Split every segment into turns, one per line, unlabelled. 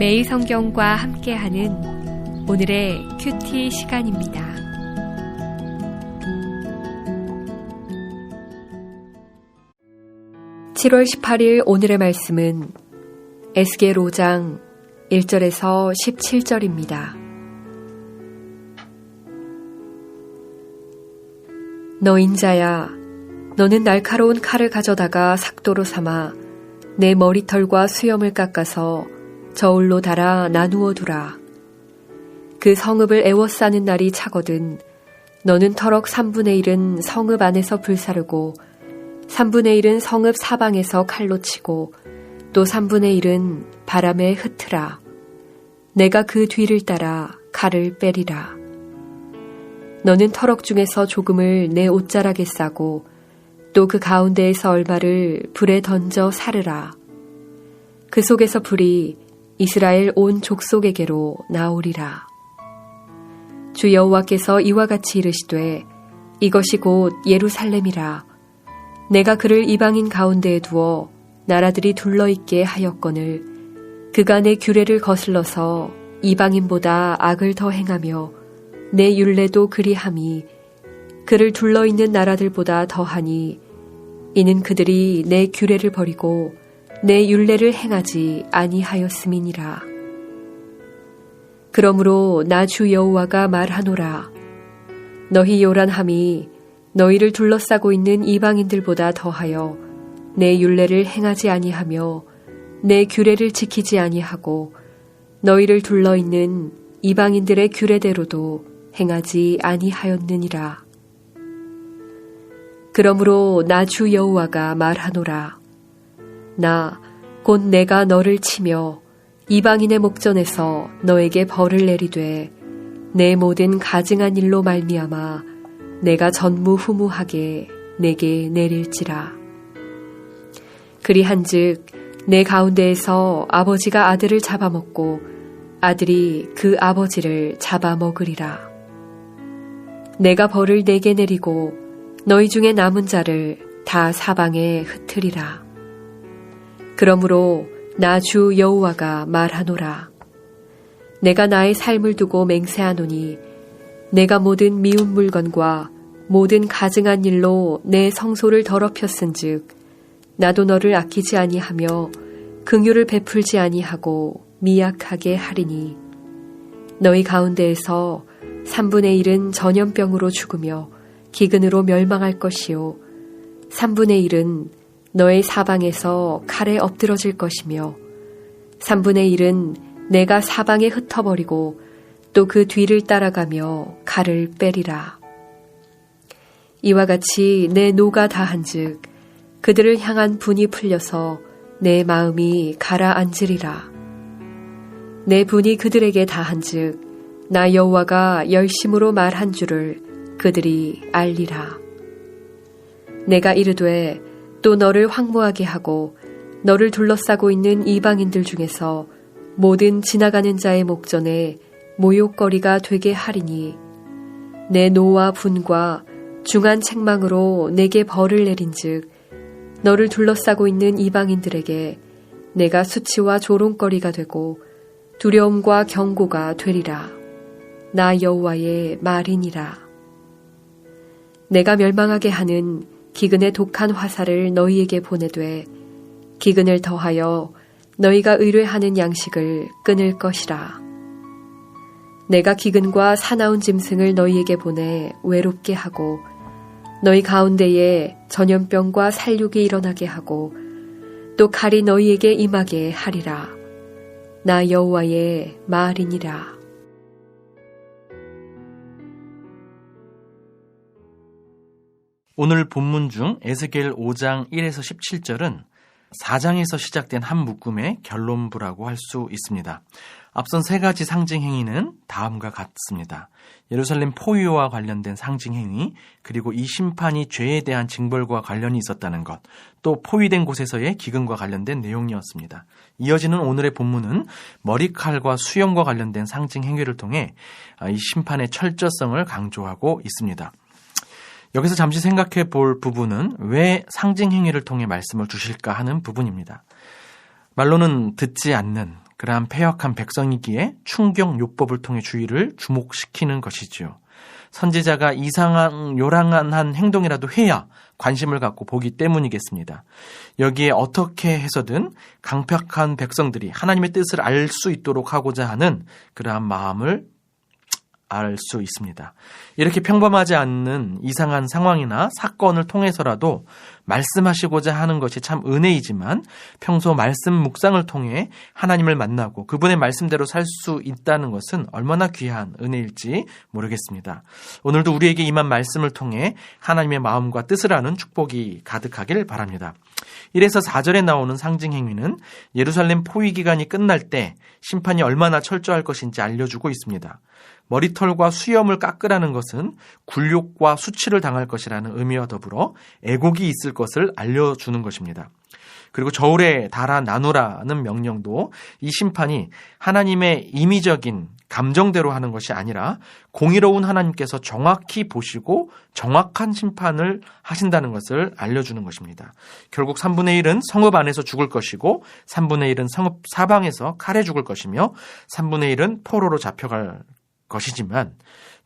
매일 성경과 함께하는 오늘의 큐티 시간입니다. (7월 18일) 오늘의 말씀은 에스겔 5장 1절에서 17절입니다. 너 인자야, 너는 날카로운 칼을 가져다가 삭도로 삼아 내 머리털과 수염을 깎아서 저울로 달아 나누어 두라. 그 성읍을 애워싸는 날이 차거든 너는 터럭 3분의 1은 성읍 안에서 불사르고 3분의 1은 성읍 사방에서 칼로 치고 또 3분의 1은 바람에 흩트라. 내가 그 뒤를 따라 칼을 빼리라. 너는 터럭 중에서 조금을 내 옷자락에 싸고 또 그 가운데에서 얼마를 불에 던져 사르라. 그 속에서 불이 이스라엘 온 족속에게로 나오리라. 주 여호와께서 이와 같이 이르시되 이것이 곧 예루살렘이라. 내가 그를 이방인 가운데에 두어 나라들이 둘러있게 하였거늘 그가 내 규례를 거슬러서 이방인보다 악을 더 행하며 내 율례도 그리함이 그를 둘러있는 나라들보다 더하니 이는 그들이 내 규례를 버리고 내 율례를 행하지 아니하였음이니라. 그러므로 나 주 여호와가 말하노라. 너희 요란함이 너희를 둘러싸고 있는 이방인들보다 더하여 내 율례를 행하지 아니하며 내 규례를 지키지 아니하고 너희를 둘러 있는 이방인들의 규례대로도 행하지 아니하였느니라. 그러므로 나 주 여호와가 말하노라. 나 곧 내가 너를 치며 이방인의 목전에서 너에게 벌을 내리되 내 모든 가증한 일로 말미암아 내가 전무후무하게 내게 내릴지라. 그리한즉 내 가운데에서 아버지가 아들을 잡아먹고 아들이 그 아버지를 잡아먹으리라. 내가 벌을 내게 내리고 너희 중에 남은 자를 다 사방에 흩으리라. 그러므로 나 주 여호와가 말하노라. 내가 나의 삶을 두고 맹세하노니 내가 모든 미운 물건과 모든 가증한 일로 내 성소를 더럽혔은즉 나도 너를 아끼지 아니하며 긍휼을 베풀지 아니하고 미약하게 하리니 너희 가운데에서 3분의 1은 전염병으로 죽으며 기근으로 멸망할 것이요 3분의 1은 너의 사방에서 칼에 엎드러질 것이며 3분의 1은 내가 사방에 흩어버리고 또 그 뒤를 따라가며 칼을 빼리라. 이와 같이 내 노가 다한즉 그들을 향한 분이 풀려서 내 마음이 가라앉으리라. 내 분이 그들에게 다한즉 나 여호와가 열심으로 말한 줄을 그들이 알리라. 내가 이르되 또 너를 황무하게 하고 너를 둘러싸고 있는 이방인들 중에서 모든 지나가는 자의 목전에 모욕거리가 되게 하리니 내 노와 분과 중한 책망으로 내게 벌을 내린즉 너를 둘러싸고 있는 이방인들에게 내가 수치와 조롱거리가 되고 두려움과 경고가 되리라. 나 여호와의 말이니라. 내가 멸망하게 하는 기근의 독한 화살을 너희에게 보내되 기근을 더하여 너희가 의뢰하는 양식을 끊을 것이라. 내가 기근과 사나운 짐승을 너희에게 보내 외롭게 하고 너희 가운데에 전염병과 살육이 일어나게 하고 또 칼이 너희에게 임하게 하리라. 나 여호와의 말이니라.
오늘 본문 중 에스겔 5장 1에서 17절은 4장에서 시작된 한 묶음의 결론부라고 할 수 있습니다. 앞선 세 가지 상징 행위는 다음과 같습니다. 예루살렘 포위와 관련된 상징 행위, 그리고 이 심판이 죄에 대한 징벌과 관련이 있었다는 것, 또 포위된 곳에서의 기근과 관련된 내용이었습니다. 이어지는 오늘의 본문은 머리칼과 수염과 관련된 상징 행위를 통해 이 심판의 철저성을 강조하고 있습니다. 여기서 잠시 생각해 볼 부분은 왜 상징 행위를 통해 말씀을 주실까 하는 부분입니다. 말로는 듣지 않는 그러한 폐역한 백성이기에 충격 요법을 통해 주의를 주목시키는 것이지요. 선지자가 이상한 요랑한 행동이라도 해야 관심을 갖고 보기 때문이겠습니다. 여기에 어떻게 해서든 강팍한 백성들이 하나님의 뜻을 알 수 있도록 하고자 하는 그러한 마음을 알 수 있습니다. 이렇게 평범하지 않는 이상한 상황이나 사건을 통해서라도 말씀하시고자 하는 것이 참 은혜이지만 평소 말씀 묵상을 통해 하나님을 만나고 그분의 말씀대로 살 수 있다는 것은 얼마나 귀한 은혜일지 모르겠습니다. 오늘도 우리에게 임한 말씀을 통해 하나님의 마음과 뜻을 아는 축복이 가득하길 바랍니다. 이래서 4절에 나오는 상징 행위는 예루살렘 포위 기간이 끝날 때 심판이 얼마나 철저할 것인지 알려주고 있습니다. 머리털과 수염을 깎으라는 것은 굴욕과 수치를 당할 것이라는 의미와 더불어 애곡이 있을 것을 알려주는 것입니다. 그리고 저울에 달아 나누라는 명령도 이 심판이 하나님의 임의적인 감정대로 하는 것이 아니라 공의로운 하나님께서 정확히 보시고 정확한 심판을 하신다는 것을 알려주는 것입니다. 결국 3분의 1은 성읍 안에서 죽을 것이고 3분의 1은 성읍 사방에서 칼에 죽을 것이며 3분의 1은 포로로 잡혀갈 것이지만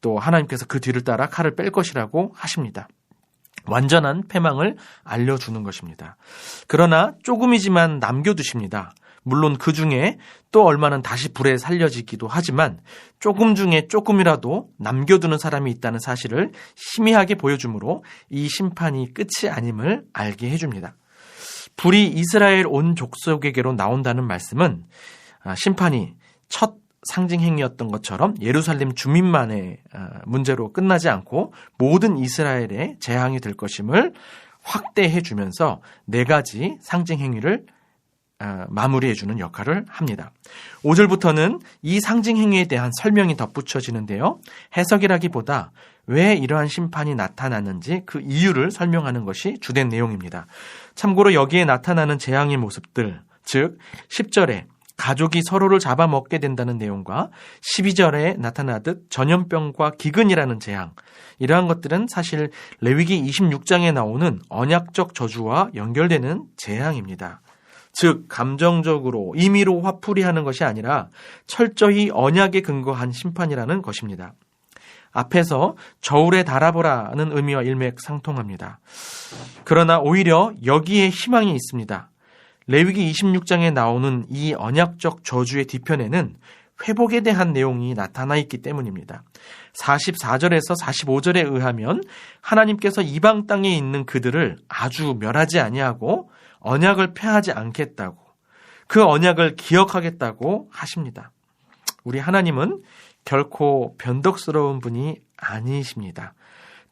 또 하나님께서 그 뒤를 따라 칼을 뺄 것이라고 하십니다. 완전한 패망을 알려주는 것입니다. 그러나 조금이지만 남겨두십니다. 물론 그 중에 또 얼마는 다시 불에 살려지기도 하지만 조금 중에 조금이라도 남겨두는 사람이 있다는 사실을 희미하게 보여주므로 이 심판이 끝이 아님을 알게 해줍니다. 불이 이스라엘 온 족속에게로 나온다는 말씀은 아, 심판이 첫 상징 행위였던 것처럼 예루살렘 주민만의 어, 문제로 끝나지 않고 모든 이스라엘의 재앙이 될 것임을 확대해 주면서 네 가지 상징 행위를 어, 마무리해 주는 역할을 합니다. 5절부터는 이 상징 행위에 대한 설명이 덧붙여지는데요. 해석이라기보다 왜 이러한 심판이 나타나는지 그 이유를 설명하는 것이 주된 내용입니다. 참고로 여기에 나타나는 재앙의 모습들, 즉 10절에 가족이 서로를 잡아먹게 된다는 내용과 12절에 나타나듯 전염병과 기근이라는 재앙, 이러한 것들은 사실 레위기 26장에 나오는 언약적 저주와 연결되는 재앙입니다. 즉, 감정적으로 임의로 화풀이 하는 것이 아니라 철저히 언약에 근거한 심판이라는 것입니다. 앞에서 저울에 달아보라는 의미와 일맥상통합니다. 그러나 오히려 여기에 희망이 있습니다. 레위기 26장에 나오는 이 언약적 저주의 뒤편에는 회복에 대한 내용이 나타나 있기 때문입니다. 44절에서 45절에 의하면 하나님께서 이방 땅에 있는 그들을 아주 멸하지 아니하고 언약을 폐하지 않겠다고 그 언약을 기억하겠다고 하십니다. 우리 하나님은 결코 변덕스러운 분이 아니십니다.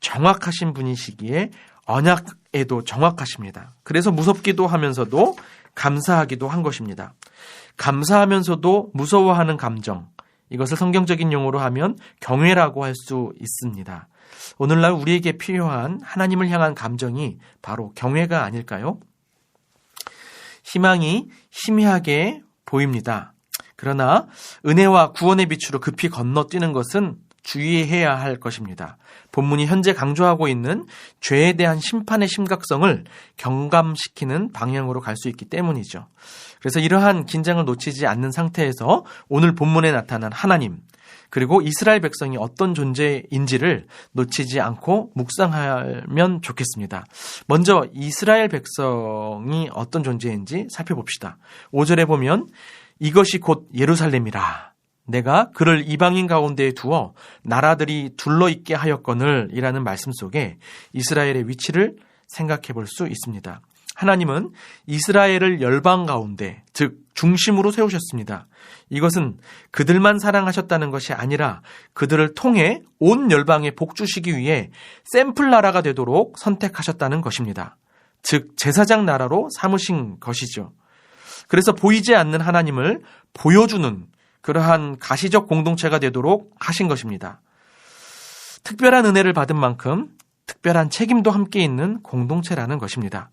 정확하신 분이시기에 언약에도 정확하십니다. 그래서 무섭기도 하면서도 감사하기도 한 것입니다. 감사하면서도 무서워하는 감정. 이것을 성경적인 용어로 하면 경외라고 할 수 있습니다. 오늘날 우리에게 필요한 하나님을 향한 감정이 바로 경외가 아닐까요? 희망이 희미하게 보입니다. 그러나 은혜와 구원의 빛으로 급히 건너뛰는 것은 주의해야 할 것입니다. 본문이 현재 강조하고 있는 죄에 대한 심판의 심각성을 경감시키는 방향으로 갈 수 있기 때문이죠. 그래서 이러한 긴장을 놓치지 않는 상태에서 오늘 본문에 나타난 하나님, 그리고 이스라엘 백성이 어떤 존재인지를 놓치지 않고 묵상하면 좋겠습니다. 먼저 이스라엘 백성이 어떤 존재인지 살펴봅시다. 5절에 보면 이것이 곧 예루살렘이라. 내가 그를 이방인 가운데에 두어 나라들이 둘러있게 하였거늘 이라는 말씀 속에 이스라엘의 위치를 생각해 볼 수 있습니다. 하나님은 이스라엘을 열방 가운데, 즉, 중심으로 세우셨습니다. 이것은 그들만 사랑하셨다는 것이 아니라 그들을 통해 온 열방에 복 주시기 위해 샘플 나라가 되도록 선택하셨다는 것입니다. 즉, 제사장 나라로 삼으신 것이죠. 그래서 보이지 않는 하나님을 보여주는 그러한 가시적 공동체가 되도록 하신 것입니다. 특별한 은혜를 받은 만큼 특별한 책임도 함께 있는 공동체라는 것입니다.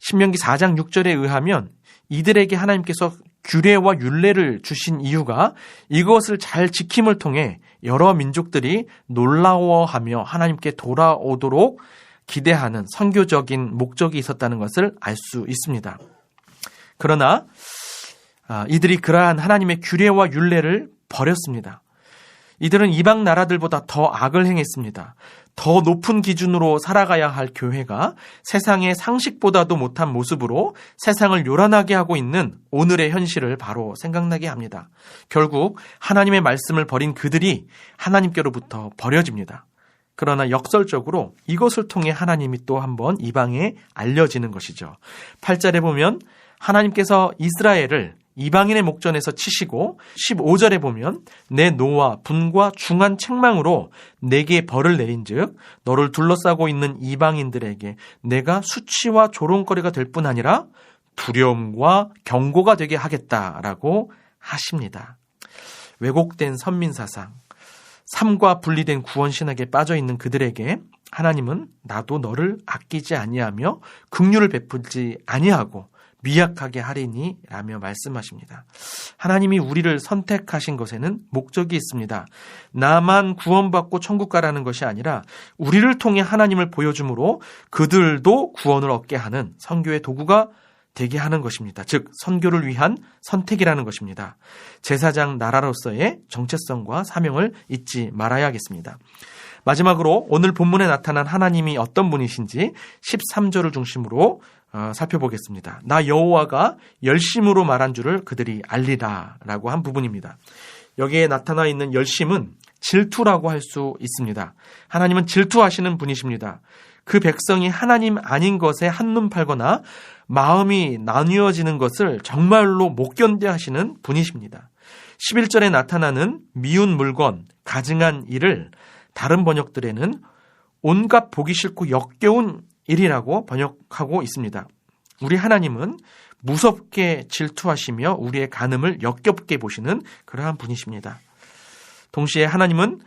신명기 4장 6절에 의하면 이들에게 하나님께서 규례와 율례를 주신 이유가 이것을 잘 지킴을 통해 여러 민족들이 놀라워하며 하나님께 돌아오도록 기대하는 선교적인 목적이 있었다는 것을 알 수 있습니다. 그러나 아, 이들이 그러한 하나님의 규례와 율례를 버렸습니다. 이들은 이방 나라들보다 더 악을 행했습니다. 더 높은 기준으로 살아가야 할 교회가 세상의 상식보다도 못한 모습으로 세상을 요란하게 하고 있는 오늘의 현실을 바로 생각나게 합니다. 결국 하나님의 말씀을 버린 그들이 하나님께로부터 버려집니다. 그러나 역설적으로 이것을 통해 하나님이 또 한번 이방에 알려지는 것이죠. 8절에 보면 하나님께서 이스라엘을 이방인의 목전에서 치시고 15절에 보면 내 노와 분과 중한 책망으로 내게 벌을 내린즉 너를 둘러싸고 있는 이방인들에게 내가 수치와 조롱거리가 될 뿐 아니라 두려움과 경고가 되게 하겠다라고 하십니다. 왜곡된 선민 사상, 삶과 분리된 구원 신학에 빠져 있는 그들에게 하나님은 나도 너를 아끼지 아니하며 긍휼을 베풀지 아니하고 미약하게 하리니 라며 말씀하십니다. 하나님이 우리를 선택하신 것에는 목적이 있습니다. 나만 구원받고 천국 가라는 것이 아니라 우리를 통해 하나님을 보여줌으로 그들도 구원을 얻게 하는 선교의 도구가 되게 하는 것입니다. 즉 선교를 위한 선택이라는 것입니다. 제사장 나라로서의 정체성과 사명을 잊지 말아야겠습니다. 마지막으로 오늘 본문에 나타난 하나님이 어떤 분이신지 13절을 중심으로 어, 살펴보겠습니다. 나 여호와가 열심으로 말한 줄을 그들이 알리라라고 한 부분입니다. 여기에 나타나 있는 열심은 질투라고 할 수 있습니다. 하나님은 질투하시는 분이십니다. 그 백성이 하나님 아닌 것에 한눈 팔거나 마음이 나뉘어지는 것을 정말로 못 견뎌 하시는 분이십니다. 11절에 나타나는 미운 물건, 가증한 일을 다른 번역들에는 온갖 보기 싫고 역겨운 일이라고 번역하고 있습니다. 우리 하나님은 무섭게 질투하시며 우리의 간음을 역겹게 보시는 그러한 분이십니다. 동시에 하나님은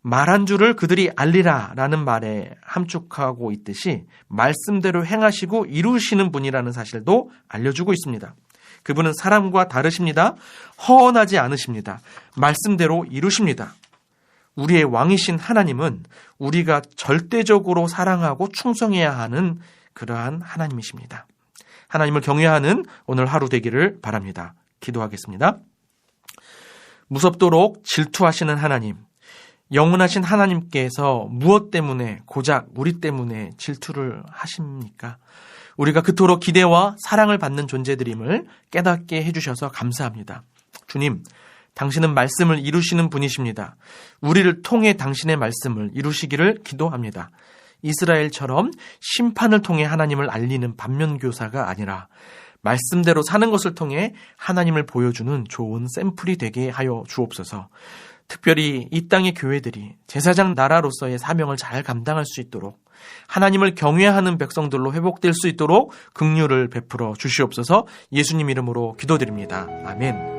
말한 줄을 그들이 알리라 라는 말에 함축하고 있듯이 말씀대로 행하시고 이루시는 분이라는 사실도 알려주고 있습니다. 그분은 사람과 다르십니다. 허언하지 않으십니다. 말씀대로 이루십니다. 우리의 왕이신 하나님은 우리가 절대적으로 사랑하고 충성해야 하는 그러한 하나님이십니다. 하나님을 경외하는 오늘 하루 되기를 바랍니다. 기도하겠습니다. 무섭도록 질투하시는 하나님, 영원하신 하나님께서 무엇 때문에 고작 우리 때문에 질투를 하십니까? 우리가 그토록 기대와 사랑을 받는 존재들임을 깨닫게 해주셔서 감사합니다. 주님, 당신은 말씀을 이루시는 분이십니다. 우리를 통해 당신의 말씀을 이루시기를 기도합니다. 이스라엘처럼 심판을 통해 하나님을 알리는 반면교사가 아니라 말씀대로 사는 것을 통해 하나님을 보여주는 좋은 샘플이 되게 하여 주옵소서. 특별히 이 땅의 교회들이 제사장 나라로서의 사명을 잘 감당할 수 있도록 하나님을 경외하는 백성들로 회복될 수 있도록 긍휼을 베풀어 주시옵소서 예수님 이름으로 기도드립니다. 아멘.